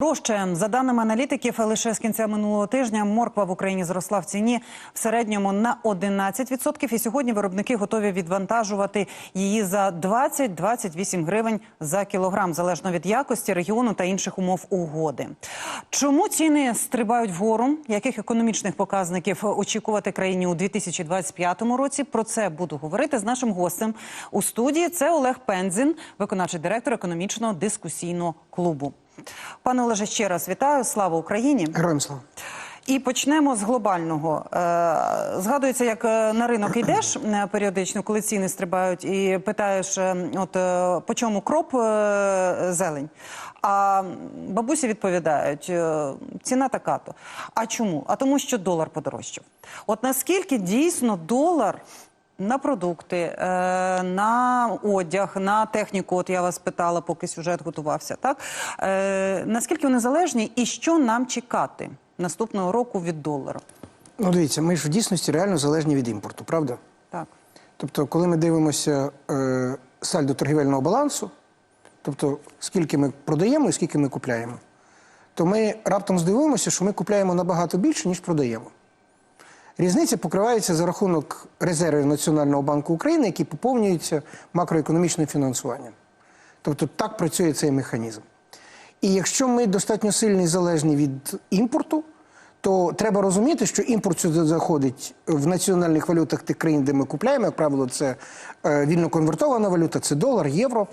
Дорожче. за даними аналітиків, лише з кінця минулого тижня морква в Україні зросла в ціні в середньому на 11%. І сьогодні виробники готові відвантажувати її за 20-28 гривень за кілограм, залежно від якості регіону та інших умов угоди. Чому ціни стрибають вгору? Яких економічних показників очікувати країні у 2025 році? Про це буду говорити з нашим гостем у студії. Це Олег Пензін, виконавчий директор економічного дискусійного клубу. Пане Олеже, ще раз вітаю. Слава Україні! Героям слава. І почнемо з глобального. Е, Згадується, як е, на ринок йдеш е, періодично, коли ціни стрибають, і питаєш, от по чому кроп зелень. А бабусі відповідають, ціна така-то. А чому? А тому, що долар подорожчав. От наскільки дійсно долар на продукти, е, на одяг, на техніку. От я вас питала, поки сюжет готувався. Так е, наскільки вони залежні, і що нам чекати наступного року від долара? Ну, дивіться, ми ж в дійсності реально залежні від імпорту, правда? Так. Тобто, коли ми дивимося е, сальдо торгівельного балансу, тобто скільки ми продаємо і скільки ми купляємо, то ми раптом здивуємося, що ми купляємо набагато більше, ніж продаємо. Різниця покривається за рахунок резервів Національного банку України, які поповнюються макроекономічним фінансуванням. Тобто так працює цей механізм. І якщо ми достатньо сильні і залежні від імпорту, то треба розуміти, що імпорт сюди заходить в національних валютах тих країн, де ми купляємо. Як правило, це е, вільно конвертована валюта, це долар, євро.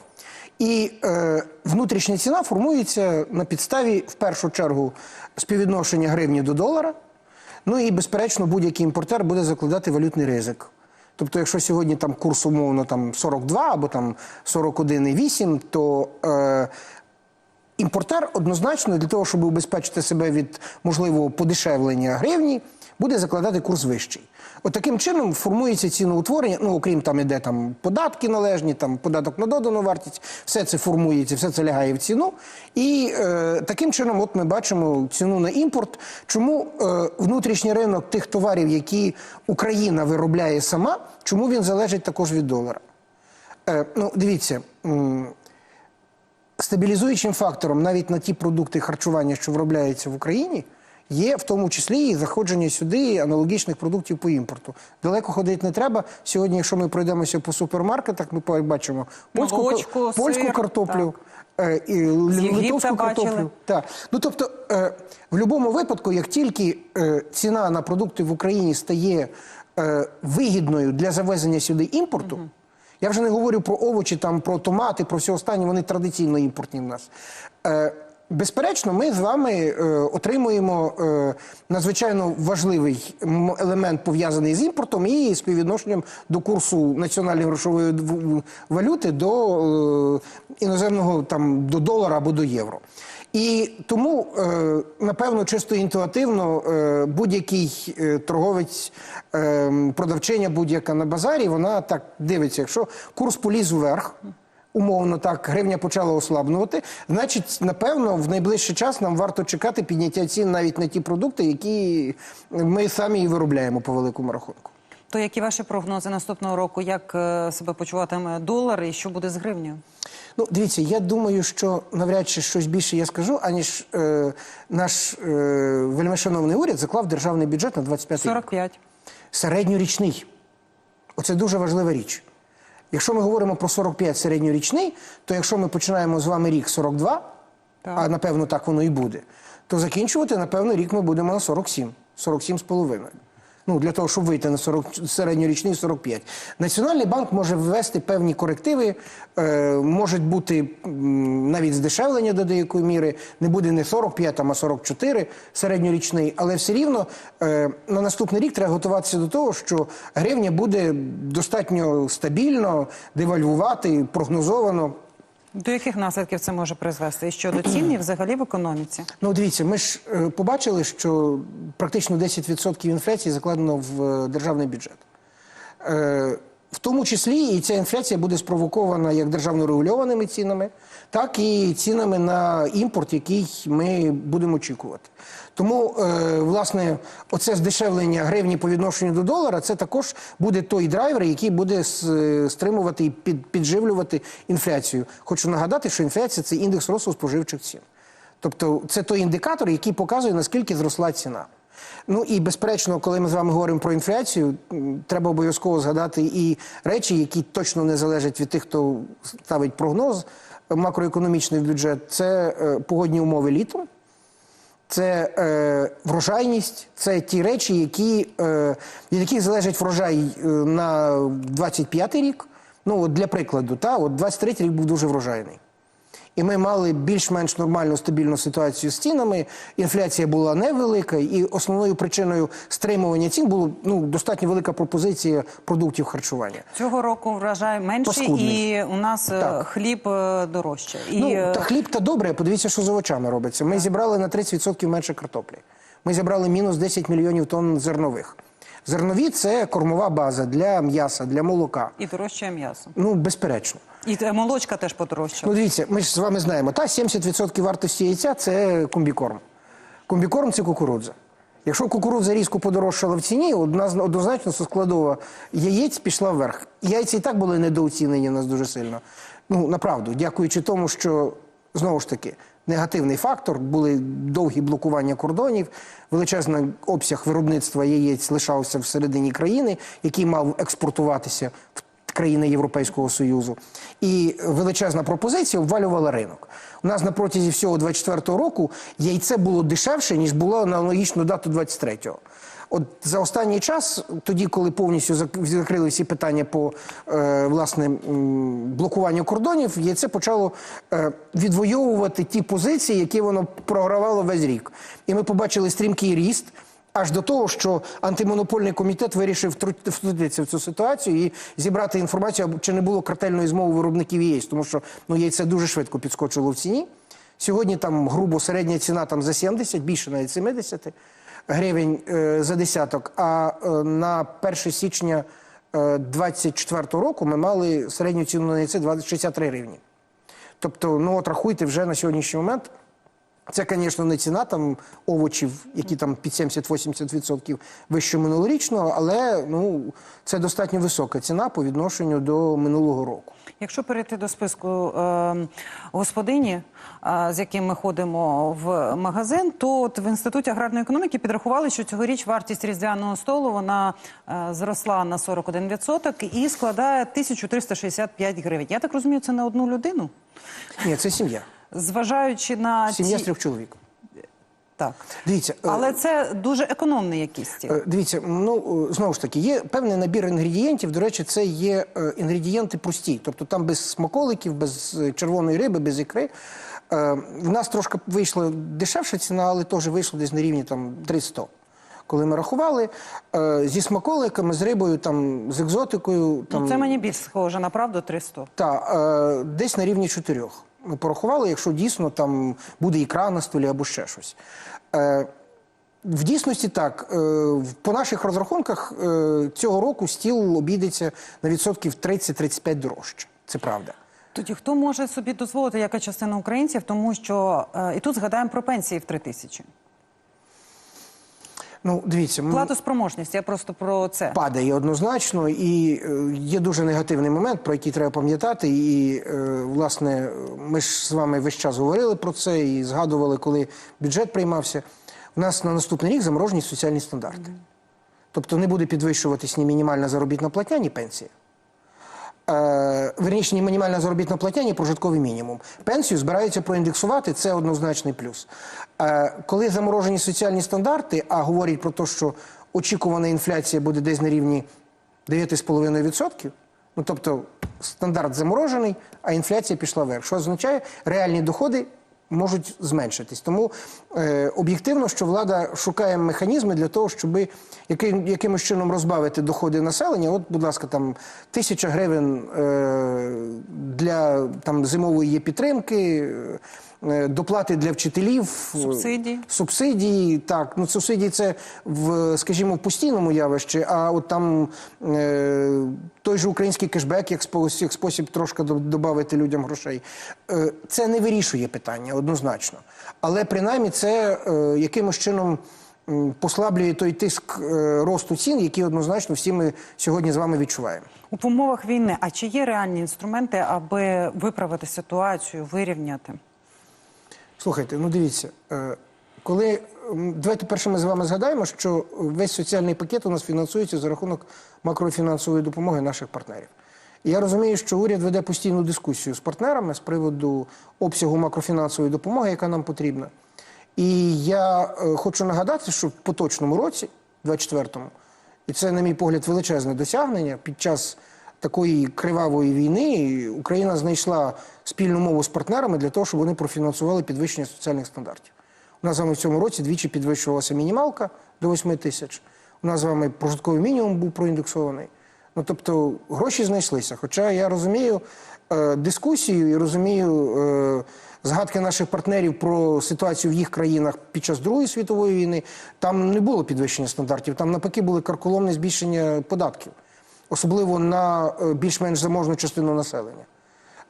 І е, внутрішня ціна формується на підставі, в першу чергу, співвідношення гривні до долара. Ну і, безперечно, будь-який імпортер буде закладати валютний ризик. Тобто, якщо сьогодні там курс умовно там 42 або там 41,8, то е, імпортер однозначно для того, щоб убезпечити себе від можливого подешевлення гривні, буде закладати курс вищий. От таким чином формується ціноутворення, ну окрім там іде там податки належні, там податок на додану вартість, все це формується, все це лягає в ціну. І е, таким чином, от ми бачимо ціну на імпорт. Чому е, внутрішній ринок тих товарів, які Україна виробляє сама, чому він залежить також від долара? Е, ну, дивіться. Стабілізуючим фактором навіть на ті продукти харчування, що виробляються в Україні, є в тому числі і заходження сюди аналогічних продуктів по імпорту. Далеко ходити не треба. Сьогодні, якщо ми пройдемося по супермаркетах, ми побачимо польську, Молочко, польську сир, картоплю. е, І литовську картоплю. Так. Ну тобто, е, в будь-якому випадку, як тільки е, ціна на продукти в Україні стає вигідною для завезення сюди імпорту, я вже не говорю про овочі, там, про томати, про все останнє, вони традиційно імпортні в нас. Безперечно, ми з вами е, отримуємо е, надзвичайно важливий елемент пов'язаний з імпортом і співвідношенням до курсу національної грошової валюти до е, іноземного там до долара або до євро. І тому, е, напевно, чисто інтуїтивно е, будь-який е, торговець, е, продавчиня будь-яка на базарі, вона так дивиться, якщо курс поліз вверх. Умовно так, гривня почала ослаблювати. Значить, напевно, в найближчий час нам варто чекати підняття цін навіть на ті продукти, які ми самі і виробляємо по великому рахунку. То які ваші прогнози наступного року? Як е, себе почуватиме долар і що буде з гривнею? Ну, дивіться, я думаю, що навряд чи щось більше я скажу, аніж е, наш е, вельмишановний уряд заклав державний бюджет на 25 рік. 45. Середньорічний. Оце дуже важлива річ. Якщо ми говоримо про 45 середньорічний, то якщо ми починаємо з вами рік 42, Так. а напевно так воно і буде, то закінчувати, напевно, рік ми будемо на 47, 47 з половиною. Ну, для того, щоб вийти на 40, середньорічний 45. Національний банк може ввести певні корективи, е, можуть бути навіть здешевлення до деякої міри, не буде не 45, а 44 середньорічний, але все рівно е, на наступний рік треба готуватися до того, що гривня буде достатньо стабільно девальвувати, прогнозовано. До яких наслідків це може призвести? І щодо цін і взагалі в економіці? Ну, дивіться, ми ж е, побачили, що практично 10% інфляції закладено в е, державний бюджет. Е, в тому числі і ця інфляція буде спровокована як державно регульованими цінами, так і цінами на імпорт, який ми будемо очікувати. Тому, е, власне, оце здешевлення гривні по відношенню до долара, це також буде той драйвер, який буде стримувати і під, підживлювати інфляцію. Хочу нагадати, що інфляція це індекс росту споживчих цін. Тобто, це той індикатор, який показує, наскільки зросла ціна. Ну і безперечно, коли ми з вами говоримо про інфляцію, треба обов'язково згадати і речі, які точно не залежать від тих, хто ставить прогноз макроекономічний в бюджет. Це е, погодні умови літом. Це е, врожайність, це ті речі, які, е, від яких залежить врожай е, на 25-й рік. Ну, от для прикладу, та, от 23-й рік був дуже врожайний. І ми мали більш-менш нормальну стабільну ситуацію з цінами. Інфляція була невелика, і основною причиною стримування цін була ну, достатньо велика пропозиція продуктів харчування. Цього року врожай менший, Паскудний. і у нас е, Так. хліб е, дорожче. І, Ну, е, та хліб та добре, подивіться, що з овочами робиться. Ми зібрали на 30% менше картоплі. Ми зібрали мінус 10 мільйонів тонн зернових. Зернові це кормова база для м'яса, для молока. і дорожче м'ясо. Ну, безперечно. І е, молочка теж подорожчала. Ну, дивіться, ми ж з вами знаємо, та 70% вартості яйця це комбікорм. Комбікорм це кукурудза. Якщо кукурудза різко подорожчала в ціні, однозначно що складова яєць пішла вверх. Яйця і так були недооцінені в нас дуже сильно. Ну, направду, дякуючи тому, що знову ж таки негативний фактор, були довгі блокування кордонів, величезний обсяг виробництва яєць лишався всередині країни, який мав експортуватися в країни Європейського Союзу. І величезна пропозиція обвалювала ринок. У нас на протязі всього 24-го року яйце було дешевше, ніж було на аналогічну дату 23-го. От за останній час, тоді, коли повністю закрили всі питання по е, власне блокуванню кордонів, яйце почало е, відвоювати ті позиції, які воно програвало весь рік. І ми побачили стрімкий ріст. Аж до того, що антимонопольний комітет вирішив втрутитися в цю ситуацію і зібрати інформацію, чи не було картельної змови виробників яєць, тому що ну, яйце дуже швидко підскочило в ціні. Сьогодні там грубо середня ціна там за 70, більше навіть 70 гривень е, за десяток. А е, на 1 січня е, 24 року ми мали середню ціну на яйце 20 63 гривні. Тобто, ну от рахуйте вже на сьогоднішній момент. Це, звісно, не ціна там овочів, які там під 70-80% вище минулорічного, але ну це достатньо висока ціна по відношенню до минулого року. Якщо перейти до списку е, господині, е, з яким ми ходимо в магазин, то от в інституті аграрної економіки підрахували, що цьогоріч вартість різдвяного столу вона е, зросла на 41% і складає 1365 гривень. Я так розумію, це на одну людину, Ні, це сім'я зважаючи на сім'я з трьох чоловік. Так, дивіться, е, але це дуже економний якісь стіл. Е, дивіться, ну е, знову ж таки, є певний набір інгредієнтів. До речі, це є інгредієнти прості, тобто там без смаколиків, без червоної риби, без ікри. В нас трошки вийшла дешевша ціна, але теж вийшло десь на рівні там 300. Коли ми рахували зі смаколиками, з рибою, там з екзотикою. Ну, там... Ну, Це мені більш схоже на правду 300. Так, десь на рівні 4 порахували, якщо дійсно там буде ікра на столі або ще щось. Е, в дійсності так, е, по наших розрахунках е, цього року стіл обійдеться на відсотків 30-35 дорожче. Це правда. Тоді хто може собі дозволити, яка частина українців, тому що е, і тут згадаємо про пенсії в 3 тисячі. Ну, дивіться, Платоспроможність, я просто про це. падає однозначно, і е, є дуже негативний момент, про який треба пам'ятати. І е, власне, ми ж з вами весь час говорили про це і згадували, коли бюджет приймався. У нас на наступний рік заморожені соціальні стандарти. Тобто не буде підвищуватись ні мінімальна заробітна платня, ні пенсія. Е, верніше, не мінімальна заробітна платня, ні прожитковий мінімум. Пенсію збираються проіндексувати, це однозначний плюс. Е, коли заморожені соціальні стандарти, а говорять про те, що очікувана інфляція буде десь на рівні 9,5%, ну тобто стандарт заморожений, а інфляція пішла вверх. Що означає, реальні доходи можуть зменшитись. Тому е, об'єктивно, що влада шукає механізми для того, щоб яким, якимось чином розбавити доходи населення. От, будь ласка, там тисяча гривень е, для там зимової є підтримки. е, Доплати для вчителів, е, Субсидії. Субсидії, так. Ну, субсидії це в, скажімо, в постійному явищі, а от там е, той же український кешбек, як спосіб, як спосіб трошки додати людям грошей. Е, це не вирішує питання однозначно. Але принаймні це е, якимось чином послаблює той тиск е, росту цін, який однозначно всі ми сьогодні з вами відчуваємо. У умовах війни, а чи є реальні інструменти, аби виправити ситуацію, вирівняти? Слухайте, ну дивіться, е, коли давайте перше ми з вами згадаємо, що весь соціальний пакет у нас фінансується за рахунок макрофінансової допомоги наших партнерів. Я розумію, що уряд веде постійну дискусію з партнерами з приводу обсягу макрофінансової допомоги, яка нам потрібна. І я е, хочу нагадати, що в поточному році, 24-му, і це, на мій погляд, величезне досягнення під час такої кривавої війни Україна знайшла спільну мову з партнерами для того, щоб вони профінансували підвищення соціальних стандартів. У нас з вами в цьому році двічі підвищувалася мінімалка до 8 тисяч. У нас з вами прожитковий мінімум був проіндексований. Ну тобто гроші знайшлися. Хоча я розумію е, дискусію і розумію е, згадки наших партнерів про ситуацію в їх країнах під час Другої світової війни. Там не було підвищення стандартів, там навпаки були карколомне збільшення податків, особливо на е, більш-менш заможну частину населення.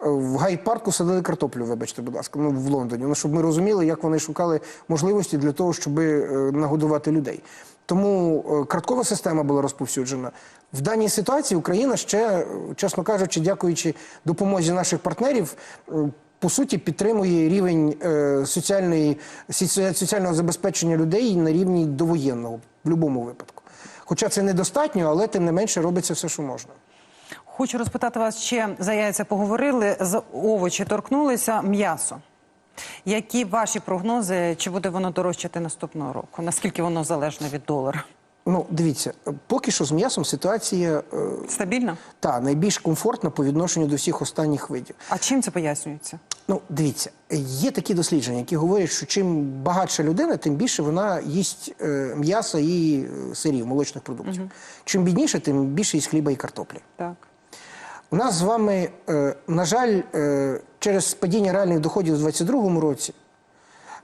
Е, В гайд-парку садили картоплю, вибачте, будь ласка, ну в Лондоні. Ну, щоб ми розуміли, як вони шукали можливості для того, щоб е, нагодувати людей. Тому карткова система була розповсюджена. В даній ситуації Україна ще, чесно кажучи, дякуючи допомозі наших партнерів, по суті, підтримує рівень е, соціальної, соціального забезпечення людей на рівні довоєнного в будь-якому випадку. Хоча це недостатньо, але тим не менше робиться все, що можна. Хочу розпитати вас, ще за яйця поговорили, з овочі торкнулися м'ясо. Які ваші прогнози, чи буде воно дорожчати наступного року? Наскільки воно залежне від долара? Ну, дивіться, поки що з м'ясом ситуація е, Стабільно? та найбільш комфортна по відношенню до всіх останніх видів. А чим це пояснюється? Ну, дивіться, є такі дослідження, які говорять, що чим багатша людина, тим більше вона їсть е, м'яса і е, сирів, молочних продуктів. Чим бідніше, тим більше їсть хліба і картоплі. Так. У нас з вами, на жаль, через падіння реальних доходів у 2022 році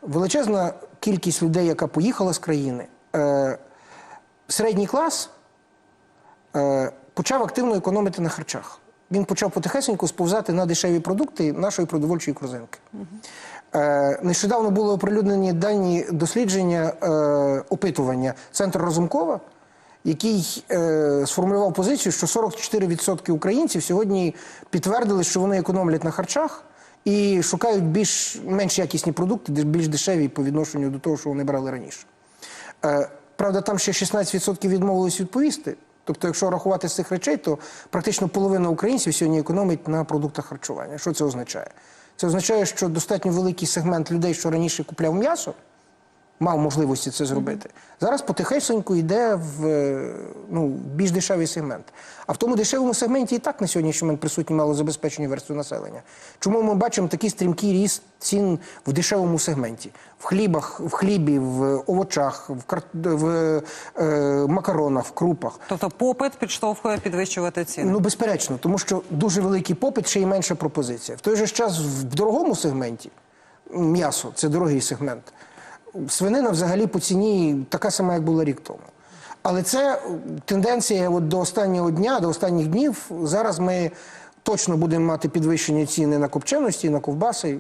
величезна кількість людей, яка поїхала з країни, середній клас е, почав активно економити на харчах. Він почав потихесеньку сповзати на дешеві продукти нашої продовольчої корзинки. Е, нещодавно були оприлюднені дані дослідження е, опитування Центру Разумкова, який е, сформулював позицію, що 44% українців сьогодні підтвердили, що вони економлять на харчах і шукають більш менш якісні продукти, більш дешеві по відношенню до того, що вони брали раніше. Правда, там ще 16% відмовились відповісти. Тобто, якщо рахувати з цих речей, то практично половина українців сьогодні економить на продуктах харчування. Що це означає? Це означає, що достатньо великий сегмент людей, що раніше купляв м'ясо, мав можливості це зробити. Зараз потихесеньку йде в е, ну, більш дешевий сегмент. А в тому дешевому сегменті і так на сьогоднішній момент присутні малозабезпечені верстви населення. Чому ми бачимо такий стрімкий ріст цін в дешевому сегменті? В хлібах, в хлібі, в овочах, в, кар... в е, макаронах, в крупах. Тобто попит підштовхує підвищувати ціни. Ну, безперечно, тому що дуже великий попит, ще й менша пропозиція. В той же час в дорогому сегменті м'ясо це дорогий сегмент. Свинина взагалі по ціні така сама, як була рік тому. Але це тенденція от до останнього дня, до останніх днів. Зараз ми точно будемо мати підвищення ціни на копченості, на ковбаси,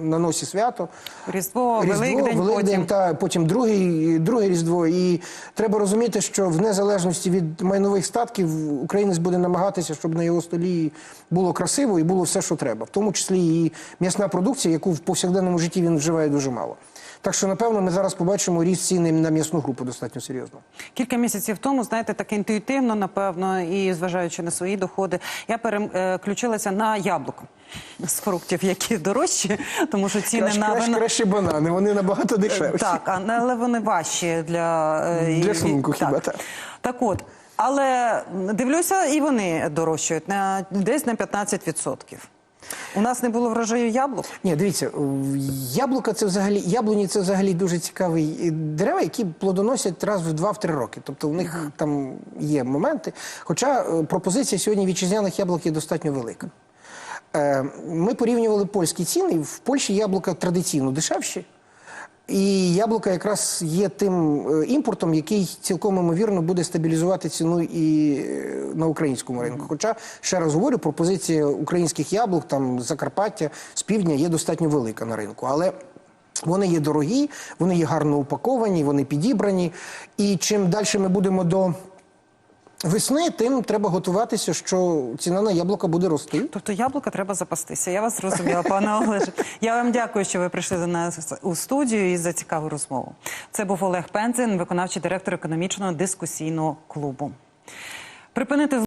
на носі свято. Різдво, різдво, Великдень, потім. та потім другий, друге Різдво. І треба розуміти, що в незалежності від майнових статків українець буде намагатися, щоб на його столі було красиво і було все, що треба, в тому числі і м'ясна продукція, яку в повсякденному житті він вживає дуже мало. Так що, напевно, ми зараз побачимо ріст ціни на м'ясну групу достатньо серйозно. Кілька місяців тому, знаєте, так інтуїтивно, напевно, і зважаючи на свої доходи, я переключилася на яблуко з фруктів, які дорожчі, тому що ціни Краще, на краще, вино- краще банани, вони набагато дешевші. Так, але вони важчі для, е, Для шлунку так. хіба, так. Так от, але дивлюся, і вони дорожчають на десь на 15%. У нас не було врожаю яблук. Ні, дивіться, яблука це взагалі яблуні це взагалі дуже цікаві е, дерева, які плодоносять раз в два-три роки. Тобто у них там є моменти. Хоча е, пропозиція сьогодні вітчизняних яблук є достатньо велика. Е, Ми порівнювали польські ціни. В Польщі яблука традиційно дешевші. І яблука якраз є тим е, імпортом, який цілком імовірно буде стабілізувати ціну і е, на українському ринку. Хоча, ще раз говорю, пропозиція українських яблук, там з Закарпаття, з півдня є достатньо велика на ринку. Але вони є дорогі, вони є гарно упаковані, вони підібрані. І чим далі ми будемо до Весни тим треба готуватися, що ціна на яблука буде рости. Тобто яблука треба запастися. Я вас зрозуміла, пане Олеже. Я вам дякую, що ви прийшли до нас у студію і за цікаву розмову. Це був Олег Пензин, виконавчий директор економічного дискусійного клубу. Припинити